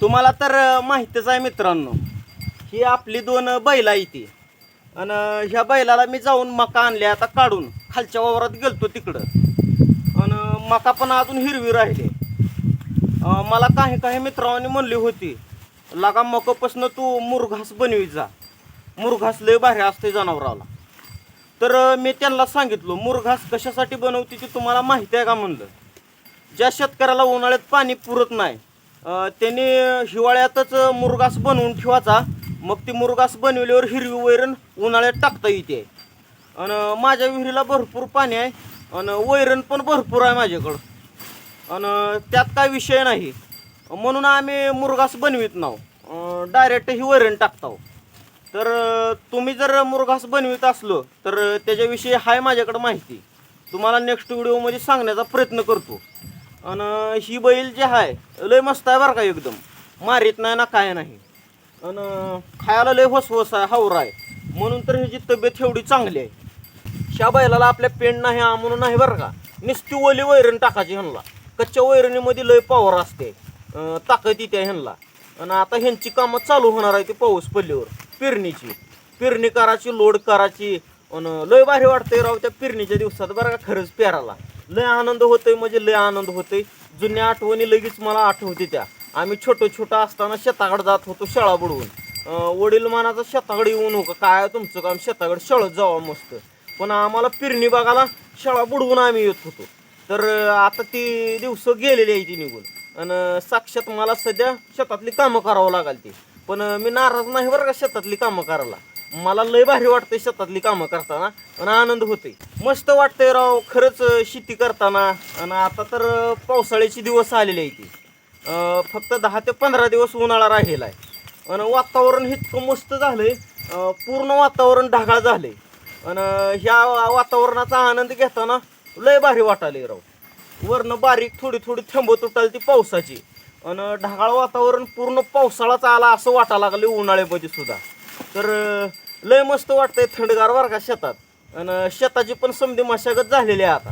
तुम्हाला तर माहितीच आहे मित्रांनो ही आपली दोन बैल आहे ती. आणि ह्या बैलाला मी जाऊन मका आणले आता काढून खालच्या वावरात गेलतो तिकडं. आणि मका पण अजून हिरवी राहिली. मला काही काही मित्रांनी म्हणली होती लागा मकापासनं तू मुरघास बनवी जा. मुरघास लय भारी असते जनावराला. तर मी त्यांना सांगितलं मुरघास कशासाठी बनवते ती तुम्हाला माहिती आहे का? म्हणलं. ज्या शेतकऱ्याला उन्हाळ्यात पाणी पुरत नाही अं, त्यांनी हिवाळ्यातच मुरगास बनवून ठेवायचा. मग ती मुरगास बनवल्यावर हिरवी वैरण उन्हाळ्यात टाकता येते. आणि माझ्या विहिरीला भरपूर पाणी आहे. आणि वैरण पण भरपूर आहे माझ्याकडं. आणि त्यात काय विषय नाही. म्हणून आम्ही मुरगास बनवित नाव. डायरेक्ट ही वैरण टाकतो तर तुम्ही जर मुरघास बनवित असलो तर त्याच्याविषयी आहे माझ्याकडं माहिती. तुम्हाला नेक्स्ट व्हिडिओमध्ये सांगण्याचा प्रयत्न करतो. आणि ही बैल जे आहे लय मस्त आहे बरं का एकदम. मारीत नाही ना काय नाही. आणि खायला लय होसवस आहे हावरा आहे. म्हणून तर ह्याची तब्येत एवढी चांगली आहे. ह्या बैलाला आपल्या पेंड नाही हा म्हणून नाही बरं का. नुसती ओली वैरण टाकायची ह्यांना. कच्च्या वैरणीमध्ये लय पॉवर असते. ताकद येते ह्यांना. आणि आता ह्यांची कामं चालू होणार आहे ती पाऊस पडल्यावर. पेरणीची. पेरणी करायची लोड करायची. आणि लय भारी वाटतंय राव त्या पेरणीच्या दिवसात बरं का खरंच पेराला लय आनंद होतोय म्हणजे लय आनंद होतोय. जुन्या आठवणी लगेच मला आठवते त्या. आम्ही छोटं छोटं असताना शेताकडे जात होतो शाळा बुडवून. वडील मानाचा शेताकडे येऊ नका काय तुमचं काम? शेताकडे शळत जावा मस्त. पण आम्हाला पेरणी बागाला शाळा बुडवून आम्ही येत होतो. तर आता ती दिवस गेलेली आहे ती निघून. आणि साक्षात मला सध्या शेतातली कामं करावं लागाल ती. पण मी नाराज नाही बरं का शेतातली कामं करायला. मला लय भारी वाटतंय शेतातली कामं करताना. आणि आनंद होते मस्त वाटतंय राव खरंच शेती करताना. आणि आता तर पावसाळ्याचे दिवस आलेले आहे ती. फक्त दहा ते पंधरा दिवस उन्हाळा राहिला आहे. आणि वातावरण इतकं मस्त झालंय आहे पूर्ण वातावरण ढगाळ झालंय. आणि ह्या वातावरणाचा आनंद घेताना लय भारी वाटाले राव. वरनं बारीक थोडी थोडी थेंब तुटाल ती पावसाची. आणि ढगाळ वातावरण पूर्ण पावसाळाच आला असं वाटायला लागले उन्हाळ्यामध्ये सुद्धा. तर लय मस्त वाटतंय थंडगार वर्गा शेतात. आणि शेताची पण समधी मशागत झालेली आहे आता.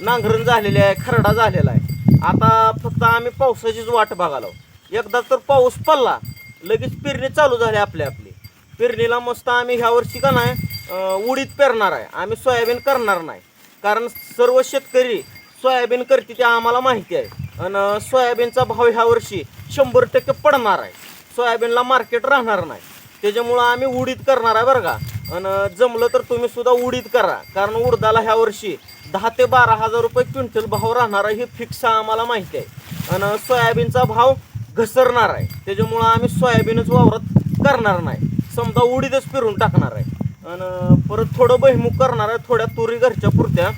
नांगरण झालेली आहे खरडा झालेला आहे. आता फक्त आम्ही पावसाचीच वाट बघालो. एकदा तर पाऊस पडला लगेच पेरणी चालू झाली आपली आपली. पेरणीला मस्त आम्ही ह्या वर्षी का नाही अं, उडीद पेरणार आहे. आम्ही सोयाबीन करणार नाही. कारण सर्व शेतकरी सोयाबीन करते ते आम्हाला माहिती आहे. आणि सोयाबीनचा भाव ह्या वर्षी शंभर टक्के पडणार आहे. सोयाबीनला मार्केट राहणार नाही. त्याच्यामुळं आम्ही उडीद करणार आहे बरं का. आणि जमलं तर तुम्ही सुद्धा उडीद करा. कारण उडदाला ह्या वर्षी दहा ते बारा हजार रुपये क्विंटल भाव राहणार आहे हे फिक्स आम्हाला माहिती आहे. आणि सोयाबीनचा भाव घसरणार आहे. त्याच्यामुळं आम्ही सोयाबीनच वावरात करणार नाही. समजा उडीदच फिरून टाकणार आहे. आणि परत थोडं बहिमुख करणार आहे थोड्या तुरी घरच्या पुरत्या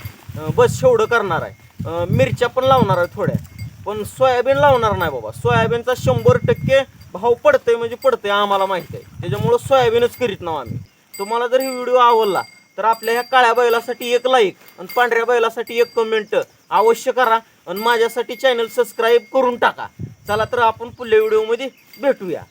बस शेवढं करणार आहे. मिरच्या पण लावणार आहे थोड्या. पण सोयाबीन लावणार नाही बाबा. सोयाबीनचा शंभर टक्के भाव पडतंय म्हणजे पडतंय आम्हाला माहिती आहे. त्याच्यामुळं सोयाबीनच करीत नाव आम्ही. तुम्हाला जर ही व्हिडिओ आवडला तर आपल्या ह्या काळ्या बैलासाठी एक लाईक आणि पांढऱ्या बैलासाठी एक कमेंट अवश्य करा आणि माझ्यासाठी चॅनल सबस्क्राईब करून टाका. चला तर आपण पुढल्या व्हिडिओमध्ये भेटूया.